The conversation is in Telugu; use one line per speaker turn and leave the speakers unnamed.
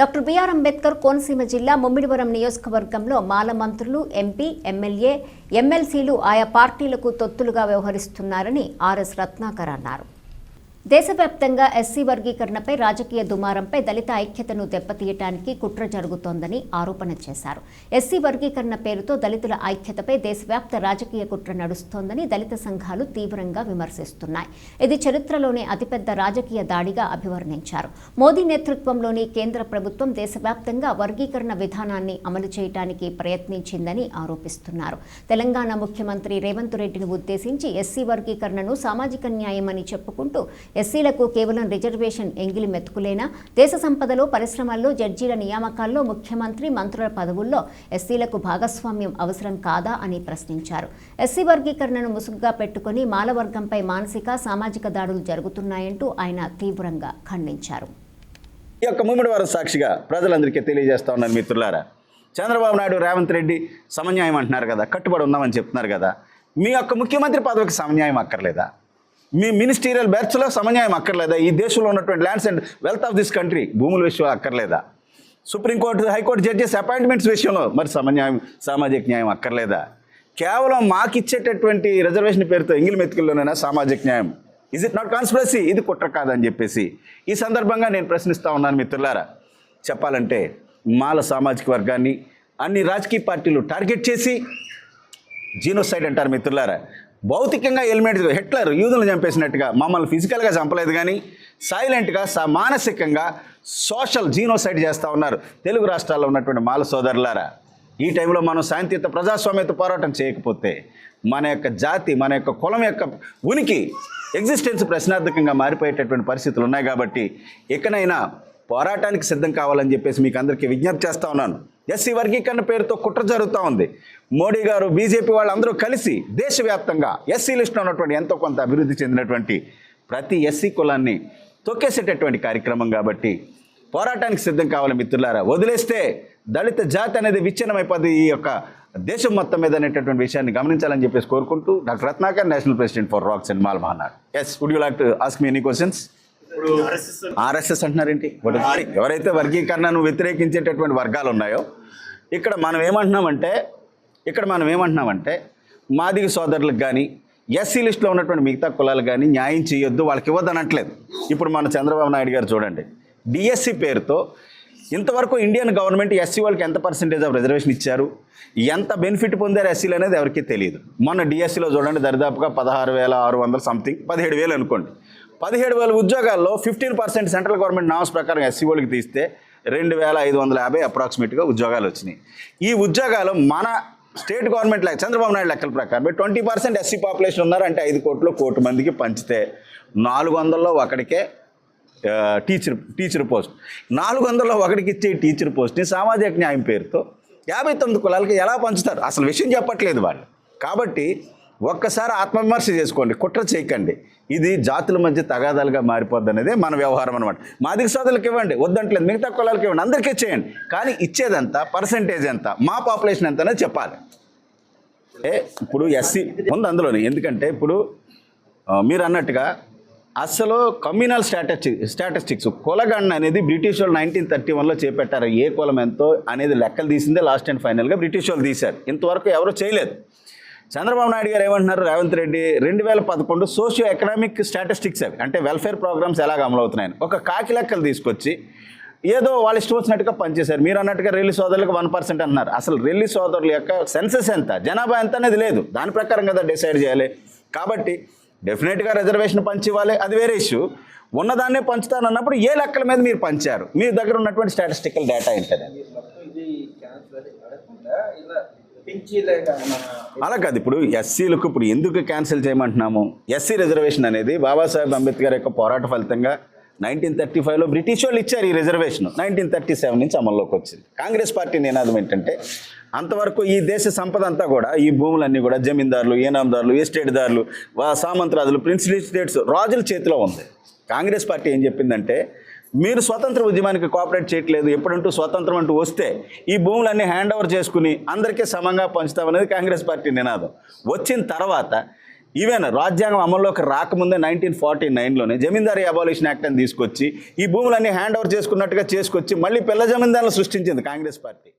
డాక్టర్ బిఆర్ అంబేద్కర్ కోనసీమ జిల్లా ముమ్మిడివరం నియోజకవర్గంలో మాల మంత్రులు ఎంపీ ఎమ్మెల్యే ఎమ్మెల్సీలు ఆయా పార్టీలకు తొత్తులుగా వ్యవహరిస్తున్నారని ఆర్ఎస్ రత్నాకర్ అన్నారు. దేశవ్యాప్తంగా ఎస్సీ వర్గీకరణపై రాజకీయ దుమారంపై దళిత ఐక్యతను దెబ్బతీయటానికి కుట్ర జరుగుతోందని ఆరోపణ చేశారు. ఎస్సీ వర్గీకరణ పేరుతో దళితుల ఐక్యతపై దేశవ్యాప్త రాజకీయ కుట్ర నడుస్తోందని దళిత సంఘాలు తీవ్రంగా విమర్శిస్తున్నాయి. ఇది చరిత్రలోనే అతిపెద్ద రాజకీయ దాడిగా అభివర్ణించారు. మోదీ నేతృత్వంలోని కేంద్ర ప్రభుత్వం దేశవ్యాప్తంగా వర్గీకరణ విధానాన్ని అమలు చేయడానికి ప్రయత్నించిందని ఆరోపిస్తున్నారు. తెలంగాణ ముఖ్యమంత్రి రేవంత్ రెడ్డిని ఉద్దేశించి ఎస్సీ వర్గీకరణను సామాజిక న్యాయమని చెప్పుకుంటూ ఎస్సీలకు కేవలం రిజర్వేషన్ ఎంగిలి మెతుకులేనా? దేశ సంపదలో పరిశ్రమల్లో జడ్జీల నియామకాల్లో ముఖ్యమంత్రి మంత్రుల పదవుల్లో ఎస్సీలకు భాగస్వామ్యం అవసరం కాదా అని ప్రశ్నించారు. ఎస్సీ వర్గీకరణను ముసుగుగా పెట్టుకుని మాలవర్గంపై మానసిక సామాజిక దాడులు జరుగుతున్నాయంటూ ఆయన తీవ్రంగా ఖండించారు.
ఈ యొక్క ముమ్మడి వారం సాక్షిగా ప్రజలందరికీ తెలియజేస్తా ఉన్నాను మిత్రులారా. చంద్రబాబు నాయుడు రేవంత్ రెడ్డి సమన్యాయం అంటున్నారు కదా కట్టుబడి ఉందామని చెప్తున్నారు కదా. మీ యొక్క ముఖ్యమంత్రి పదవికి సమన్యాయం అక్కర్లేదా? మీ మినిస్టీరియల్ బెర్త్స్లో సమన్యాయం అక్కర్లేదా? ఈ దేశంలో ఉన్నటువంటి lands and wealth of this country భూముల విషయం అక్కర్లేదా? సుప్రీంకోర్టు హైకోర్టు జడ్జెస్ అపాయింట్మెంట్స్ విషయంలో మరి సమన్యాయం సామాజిక న్యాయం అక్కర్లేదా? కేవలం మాకిచ్చేటటువంటి రిజర్వేషన్ పేరుతో ఎంగిలి మెతుకుల్లోనైనా సామాజిక న్యాయం. ఇజ్ ఇట్ నాట్ కాన్స్పిరసీ ఇది కుట్ర కాదని చెప్పేసి. ఈ సందర్భంగా నేను ప్రశ్నిస్తా ఉన్నాను మిత్రులారా. చెప్పాలంటే మాల సామాజిక వర్గాన్ని అన్ని రాజకీయ పార్టీలు టార్గెట్ చేసి జీనోసైడ్ అంటారు మిత్రులారా. భౌతికంగా ఎలిమెంట్స్ హిట్లర్ యూదులను చంపేసినట్టుగా మమ్మల్ని ఫిజికల్గా చంపలేదు కానీ సైలెంట్గా స మానసికంగా సోషల్ జీనోసైడ్ చేస్తూ ఉన్నారు తెలుగు రాష్ట్రాల్లో ఉన్నటువంటి మాల సోదరులారా. ఈ టైంలో మనం శాంతియుత ప్రజాస్వామ్యత పోరాటం చేయకపోతే మన యొక్క జాతి మన యొక్క కులం యొక్క ఉనికి ఎగ్జిస్టెన్స్ ప్రశ్నార్థకంగా మారిపోయేటటువంటి పరిస్థితులు ఉన్నాయి కాబట్టి ఎక్కడైనా పోరాటానికి సిద్ధం కావాలని చెప్పేసి మీకు అందరికీ విజ్ఞప్తి చేస్తా ఉన్నాను. ఎస్సీ వర్గీకరణ పేరుతో కుట్ర జరుగుతూ ఉంది. మోడీ గారు బీజేపీ వాళ్ళందరూ కలిసి దేశవ్యాప్తంగా ఎస్సీ లిస్టులో ఉన్నటువంటి ఎంతో కొంత అభివృద్ధి చెందినటువంటి ప్రతి ఎస్సీ కులాన్ని తొక్కేసేటటువంటి కార్యక్రమం కాబట్టి పోరాటానికి సిద్ధం కావాలి మిత్రులారా. వదిలేస్తే దళిత జాతి అనేది విచ్ఛిన్నమైపోద్ది ఈ యొక్క దేశం మొత్తం మీద అనేటటువంటి విషయాన్ని గమనించాలని చెప్పేసి కోరుకుంటూ doctor Ratnakar national president for racks and Mala Mahanadu yes would you like to ask me any questions
RSS
అంటున్నారేంటి? ఎవరైతే వర్గీకరణను వ్యతిరేకించేటటువంటి వర్గాలు ఉన్నాయో ఇక్కడ మనం ఏమంటున్నామంటే ఇక్కడ మనం ఏమంటున్నామంటే మాదిగ సోదరులకు కానీ ఎస్సీ లిస్టులో ఉన్నటువంటి మిగతా కులాలకు కానీ న్యాయం చేయొద్దు వాళ్ళకి ఇవ్వద్దు అనట్లేదు ఇప్పుడు మన చంద్రబాబు నాయుడు గారు చూడండి. డిఎస్సి పేరుతో ఇంతవరకు ఇండియన్ గవర్నమెంట్ ఎస్సీ వాళ్ళకి ఎంత పర్సెంటేజ్ ఆఫ్ రిజర్వేషన్ ఇచ్చారు? ఎంత బెనిఫిట్ పొందారు ఎస్సీలు అనేది ఎవరికీ తెలియదు. మొన్న డిఎస్సిలో చూడండి దరిదాపుగా పదహారు వేల ఆరు వందల సంథింగ్ పదిహేడు వేలు అనుకోండి. పదిహేడు వేల ఉద్యోగాల్లో fifteen percent central government norms ప్రకారం ఎస్సీ వాళ్ళకి తీస్తే రెండు వేల ఐదు వందల యాభై అప్రాక్సిమేట్గా ఉద్యోగాలు వచ్చినాయి. ఈ ఉద్యోగాలు మన స్టేట్ గవర్నమెంట్ లెక్క చంద్రబాబు నాయుడు లెక్కల ప్రకారం ట్వంటీ పర్సెంట్ ఎస్సీ పాపులేషన్ ఉన్నారంటే ఐదు కోట్లు కోటి మందికి పంచితే నాలుగు వందల్లో ఒకటికే టీచర్ టీచర్ పోస్ట్. నాలుగు వందల్లో ఒకటికి ఇచ్చే టీచర్ పోస్ట్ని సామాజిక న్యాయం పేరుతో యాభై తొమ్మిది కులాలకి ఎలా పంచుతారు? అసలు విషయం చెప్పట్లేదు వాళ్ళు. కాబట్టి ఒక్కసారి ఆత్మవిమర్శ చేసుకోండి కుట్ర చేయకండి. ఇది జాతుల మధ్య తగాదాలుగా మారిపోద్ది అనేది మన వ్యవహారం అనమాట మాదిక సోదరులకు ఇవ్వండి వద్దంటలేదు మిగతా కులాలకి ఇవ్వండి అందరికీ చేయండి. కానీ ఇచ్చేదంత పర్సంటేజ్ ఎంత మా పాపులేషన్ ఎంత అనేది చెప్పాలి. ఏ ఇప్పుడు ఎస్సీ ఉంది అందులోనే ఎందుకంటే ఇప్పుడు మీరు అన్నట్టుగా అసలు కమ్యూనల్ స్టాటస్టి స్టాటిస్టిక్స్ కులగణన అనేది బ్రిటిష్ వాళ్ళు నైన్టీన్ థర్టీ వన్లో చేపట్టారు. ఏ కులం ఎంతో అనేది లెక్కలు తీసిందే లాస్ట్ అండ్ ఫైనల్గా బ్రిటిష్ వాళ్ళు తీశారు. ఇంతవరకు ఎవరు చేయలేదు. చంద్రబాబు నాయుడు గారు ఏమంటున్నారు? రేవంత్ రెడ్డి రెండు వేల పదకొండు సోషియో ఎకనామిక్ స్టాటిస్టిక్స్ అవి. అంటే వెల్ఫేర్ ప్రోగ్రామ్స్ ఎలాగ అమలవుతున్నాయని. ఒక కాకి లెక్కలు తీసుకొచ్చి ఏదో వాళ్ళు ఇష్టం వచ్చినట్టుగా పనిచేశారు. మీరు అన్నట్టుగా రెల్లి సోదరులకు వన్ పర్సెంట్ అన్నారు. అసలు రెల్లి సోదరుల యొక్క సెన్సెస్ ఎంత? జనాభా ఎంత అనేది లేదు. దాని ప్రకారం కదా డిసైడ్ చేయాలి. కాబట్టి డెఫినెట్గా రిజర్వేషన్ పంచివ్వాలి. అది వేరే ఇష్యూ. ఉన్నదాన్నే పంచుతానన్నప్పుడు ఏ లెక్కల మీద మీరు పంచారు? మీ దగ్గర ఉన్నటువంటి స్టాటిస్టికల్ డేటా
ఏంటనేది?
అలా కాదు ఇప్పుడు ఎస్సీలకు ఇప్పుడు ఎందుకు క్యాన్సిల్ చేయమంటున్నాము? ఎస్సీ రిజర్వేషన్ అనేది బాబాసాహెబ్ అంబేద్కర్ యొక్క పోరాట ఫలితంగా నైన్టీన్ థర్టీ ఫైవ్లో బ్రిటిష్ వాళ్ళు ఇచ్చారు ఈ రిజర్వేషన్ నైన్టీన్ థర్టీ సెవెన్ నుంచి అమల్లోకి వచ్చింది. కాంగ్రెస్ పార్టీ నినాదం ఏంటంటే అంతవరకు ఈ దేశ సంపద అంతా కూడా ఈ భూములన్నీ కూడా జమీందారులు ఏనాందారులు ఎస్టేట్దారులు వా- సామంతరాజులు ప్రిన్సిపల్ స్టేట్స్ రాజుల చేతిలో ఉంది. కాంగ్రెస్ పార్టీ ఏం చెప్పిందంటే మీరు స్వతంత్ర ఉద్యమానికి కోఆపరేట్ చేయట్లేదు ఎప్పుడంటూ స్వతంత్రం అంటూ వస్తే ఈ భూములన్నీ హ్యాండ్ ఓవర్ చేసుకుని అందరికీ సమంగా పంచుతామనేది కాంగ్రెస్ పార్టీ నినాదం. వచ్చిన తర్వాత ఈవెన్ రాజ్యాంగం అమల్లోకి రాకముందే నైన్టీన్ ఫార్టీ నైన్లోనే జమీందారీ అబాలిషన్ యాక్ట్ అని తీసుకొచ్చి ఈ భూములన్నీ హ్యాండ్ ఓవర్ చేసుకున్నట్టుగా చేసుకొచ్చి మళ్ళీ పిల్ల జమీందారులు సృష్టించింది కాంగ్రెస్ పార్టీ.